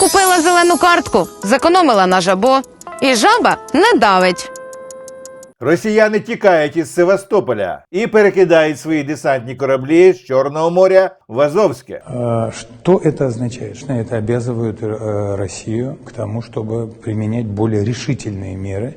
Купила зелену картку, зекономила на жабо, і жаба не давить. Росіяни тікають із Севастополя і перекидають свої десантні кораблі з Чорного моря в Азовське. А Что это означает? Что это обязывает э, Россию к тому, чтобы применять более решительные меры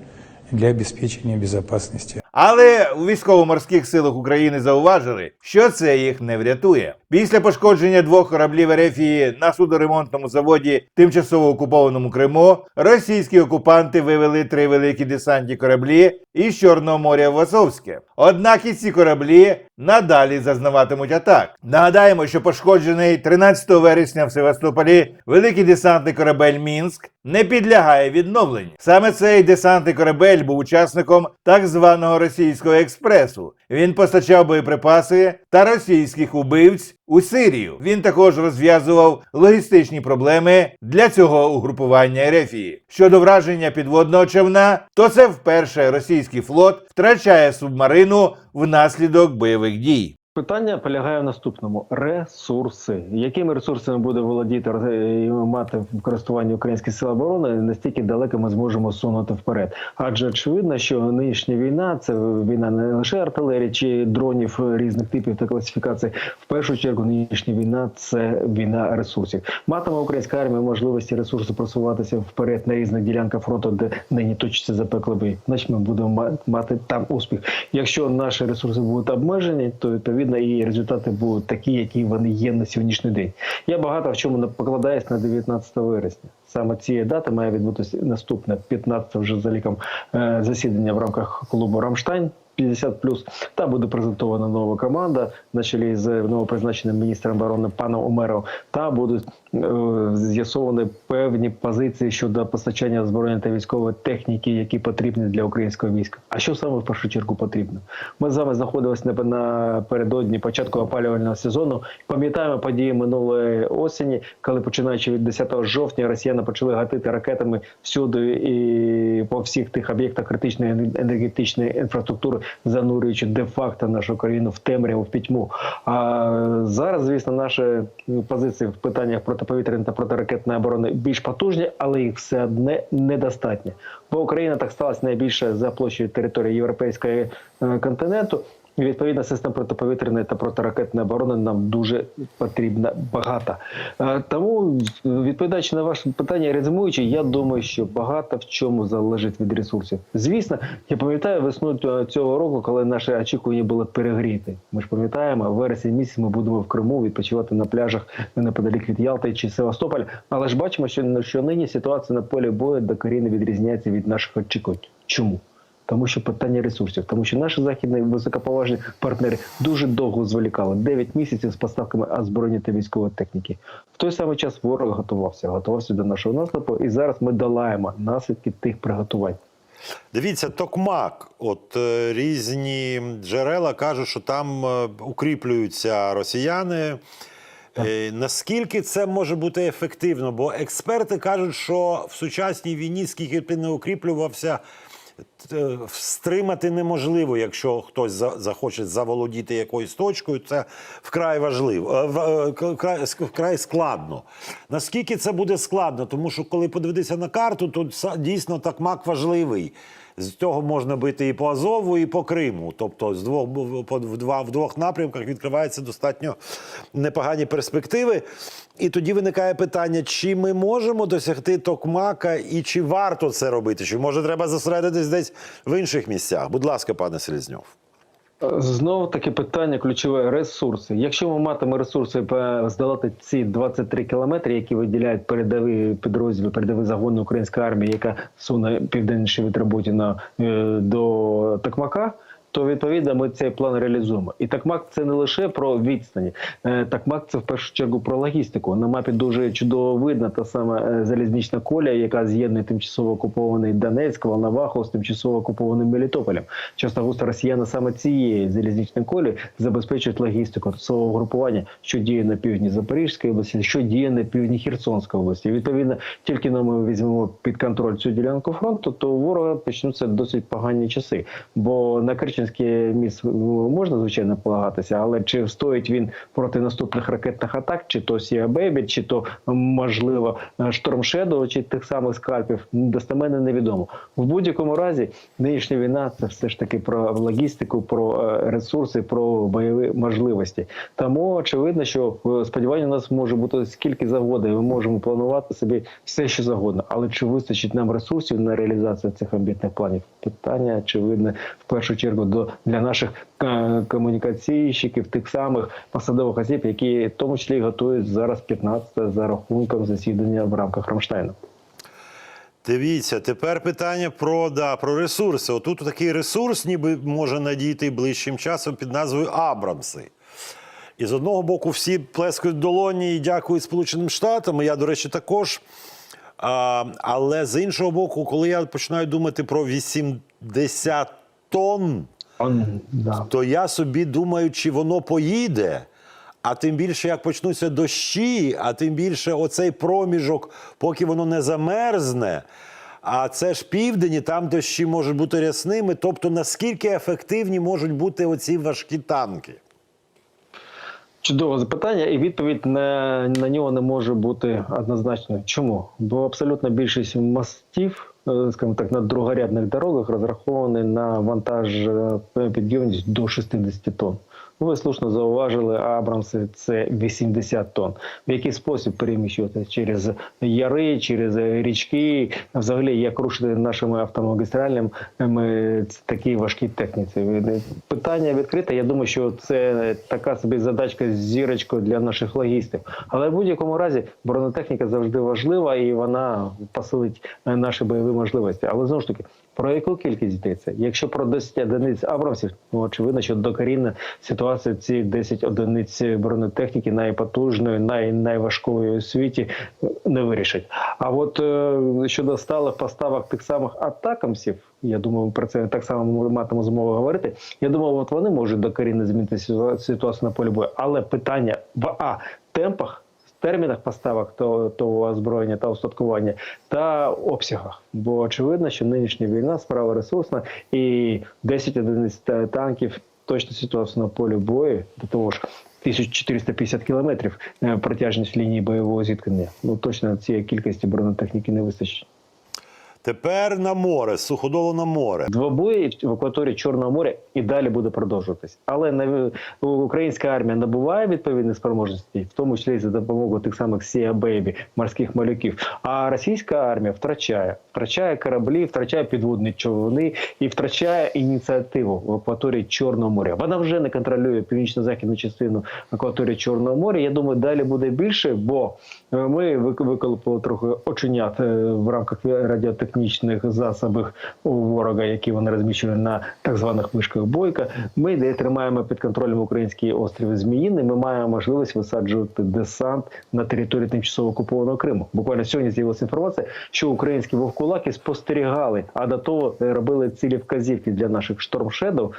для обеспечения безопасности Але у військово-морських силах України зауважили, що це їх не врятує. Після пошкодження двох кораблів Ерефії на судоремонтному заводі, тимчасово окупованому Криму, російські окупанти вивели три великі десантні кораблі із Чорного моря в Азовське. Однак і ці кораблі надалі зазнаватимуть атак. Нагадаємо, що пошкоджений 13 вересня в Севастополі великий десантний корабель Мінськ не підлягає відновленню. Саме цей десантний корабель був учасником так званого російського експресу. Він постачав боєприпаси та російських убивць у Сирію. Він також розв'язував логістичні проблеми для цього угрупування Ерефії. Щодо враження підводного човна, то це вперше російський флот втрачає субмарину внаслідок бойових дій. Питання полягає в наступному: ресурси. Якими ресурсами буде володіти і мати в користуванні українські сили оборони, настільки далеко ми зможемо сунути вперед. Адже очевидно, що нинішня війна це війна не лише артилерії чи дронів різних типів та класифікацій. В першу чергу, нинішня війна це війна ресурсів. Матиме українська армія можливості ресурси просуватися вперед на різних ділянках фронту, де нині точиться запекли бої. Значить, ми будемо ма- мати там успіх. Якщо наші ресурси будуть обмежені, то відповідно і результати будуть такі, які вони є на сьогоднішній день. Я багато в чому покладаюсь на 19 вересня. Саме цієї дати має відбутися наступне 15 вже за ліком е, засідання в рамках клубу Рамштайн. 50 та буде презентована нова команда на чолі з новопризначеним міністром оборони паном Умером. Та будуть е, з'ясовані певні позиції щодо постачання озброєння та військової техніки, які потрібні для українського війська. А що саме в першу чергу потрібно? Ми з вами знаходилися на- напередодні початку опалювального сезону. Пам'ятаємо події минулої осені, коли починаючи від 10 жовтня, росіяни почали гатити ракетами всюди і по всіх тих об'єктах критичної енергетичної інфраструктури, занурюючи де-факто нашу країну в темряву, в пітьму. А зараз, звісно, наші позиції в питаннях протиповітряної та протиракетної оборони більш потужні, але їх все одне недостатньо. Бо Україна так сталася найбільше за площею території європейського е, континенту. І відповідно систем протиповітряної та протиракетної оборони нам дуже потрібна багато. Е, Тому, відповідаючи на ваше питання, резюмуючи, я думаю, що багато в чому залежить від ресурсів. Звісно, я пам'ятаю весну цього року, коли наші очікування були перегріти. Ми ж пам'ятаємо, в вересні місяць ми будемо в Криму відпочивати на пляжах неподалік від Ялти чи Севастополя. Але ж бачимо, що, що нині ситуація на полі бою докорінно відрізняється від наших очікувань. Чому? Тому що питання ресурсів, тому що наші західні високоповажні партнери дуже довго зволікали 9 місяців з поставками озброєння та військової техніки. В той самий час ворог готувався, готувався до нашого наступу, і зараз ми долаємо наслідки тих приготувань. Дивіться, токмак. От е, різні джерела кажуть, що там е, укріплюються росіяни. Е, наскільки це може бути ефективно? Бо експерти кажуть, що в сучасній війні, скільки ти не укріплювався, стримати неможливо, якщо хтось за- захоче заволодіти якоюсь точкою, це вкрай важливо, е, в- е, вкрай, вкрай складно. Наскільки це буде складно? Тому що коли подивитися на карту, то дійсно такмак важливий. З цього можна бити і по Азову, і по Криму. Тобто з двох по- два в двох напрямках відкриваються достатньо непогані перспективи. І тоді виникає питання: чи ми можемо досягти токмака, і чи варто це робити? Чи може треба зосередитись десь в інших місцях? Будь ласка, пане Селізньов. Знову таке питання ключове ресурси. Якщо ми матиме ресурси е, здолати ці 23 кілометри, які виділяють передові підрозділи, передові загони української армії, яка суне південніше від Роботіна на до Токмака. То відповідно ми цей план реалізуємо. І такмак це не лише про відстані. Е, Такмак це в першу чергу про логістику. На мапі дуже чудово видно та сама е, залізнична коля, яка з'єднує тимчасово окупований Донецьк, Волноваху з тимчасово окупованим Мелітополем. Часто густо росіяни саме цієї залізничної колі забезпечують логістику свого групування, що діє на півдні Запорізької області, що діє на півдні Херсонської області. Відповідно, тільки но ми візьмемо під контроль цю ділянку фронту, то у ворога почнуться досить погані часи. Бо на Керченському Керченський міст ну, можна звичайно полагатися, але чи стоїть він проти наступних ракетних атак, чи то Сія Бейбі, чи то можливо Шторм Шедоу, чи тих самих скальпів, достеменно невідомо. В будь-якому разі нинішня війна це все ж таки про логістику, про е, ресурси, про бойові можливості. Тому очевидно, що е, сподівання у нас може бути скільки завгодно, і ми можемо планувати собі все, що завгодно. Але чи вистачить нам ресурсів на реалізацію цих амбітних планів? Питання очевидне в першу чергу до для наших е, комунікаційщиків, тих самих посадових осіб, які в тому числі готують зараз 15 за рахунком засідання в рамках Рамштайну. Дивіться, тепер питання про, да, про ресурси. Отут такий ресурс, ніби може надійти ближчим часом під назвою Абрамси. І з одного боку, всі плескають долоні і дякують Сполученим Штатам. Я, до речі, також. А, але з іншого боку, коли я починаю думати про 80 тонн, Он, да. то я собі думаю, чи воно поїде. А тим більше, як почнуться дощі, а тим більше оцей проміжок, поки воно не замерзне. А це ж південь, і там дощі можуть бути рясними. Тобто, наскільки ефективні можуть бути оці важкі танки? Чудове запитання, і відповідь на, на нього не може бути однозначною. Чому? Бо абсолютно більшість мостів, е, скажімо так, на другорядних дорогах розрахований на вантаж е, підйомність до 60 тонн. Ви слушно зауважили, Абрамси це 80 тонн. В який спосіб переміщувати через яри, через річки, взагалі як рушити нашими автомагістральними такі важкі техніці. Питання відкрите. Я думаю, що це така собі задачка з зірочкою для наших логістів. Але в будь-якому разі бронетехніка завжди важлива і вона посилить наші бойові можливості. Але знову ж таки. Про яку кількість йдеться? Якщо про 10 одиниць Абрамсів, ну очевидно, що докорінна ситуація ці 10 одиниць бронетехніки найпотужної, най, найважкої у світі не вирішить. А от е, щодо сталих поставок тих самих атакамсів, я думаю, про це так само ми матимемо змогу говорити. Я думаю, от вони можуть докорінно змінити ситуацію на полі бою. Але питання в а темпах термінах поставок того, озброєння та устаткування та обсягах. Бо очевидно, що нинішня війна справа ресурсна і 10 одиниць та- танків точно ситуацію на полі бою до того ж. 1450 кілометрів е, протяжність лінії бойового зіткнення. Ну точно цієї кількості бронетехніки не вистачить. Тепер на море, з суходолу на море. Двобої в акваторії Чорного моря і далі буде продовжуватись. Але українська армія набуває відповідних спроможностей, в тому числі за допомогою тих самих Сія Бейбі, морських малюків. А російська армія втрачає, втрачає кораблі, втрачає підводні човни і втрачає ініціативу в акваторії Чорного моря. Вона вже не контролює північно-західну частину акваторії Чорного моря. Я думаю, далі буде більше, бо е, ми вик- трохи оченят е, в рамках радіотехнічних засобів у ворога, які вони розміщені на так званих вишках бойка. Ми де тримаємо під контролем український острів Зміїний. Ми маємо можливість висаджувати десант на території тимчасово окупованого Криму. Буквально сьогодні з'явилася інформація, що українські вовкулаки спостерігали, а до того робили цілі вказівки для наших штормшедов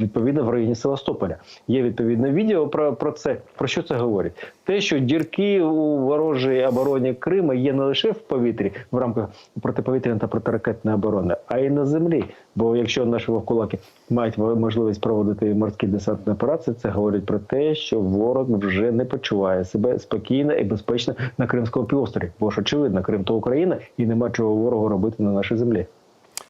відповідно в районі Севастополя. Є відповідне відео про, про це. Про що це говорить? Те, що дірки у ворожій обороні Криму є не лише в повітрі в рамках протиповітряної та протиракетної оборони, а й на землі. Бо якщо наші вовкулаки мають можливість проводити морські десантні операції, це говорить про те, що ворог вже не почуває себе спокійно і безпечно на Кримському півострові. Бо ж очевидно, Крим то Україна і нема чого ворогу робити на нашій землі.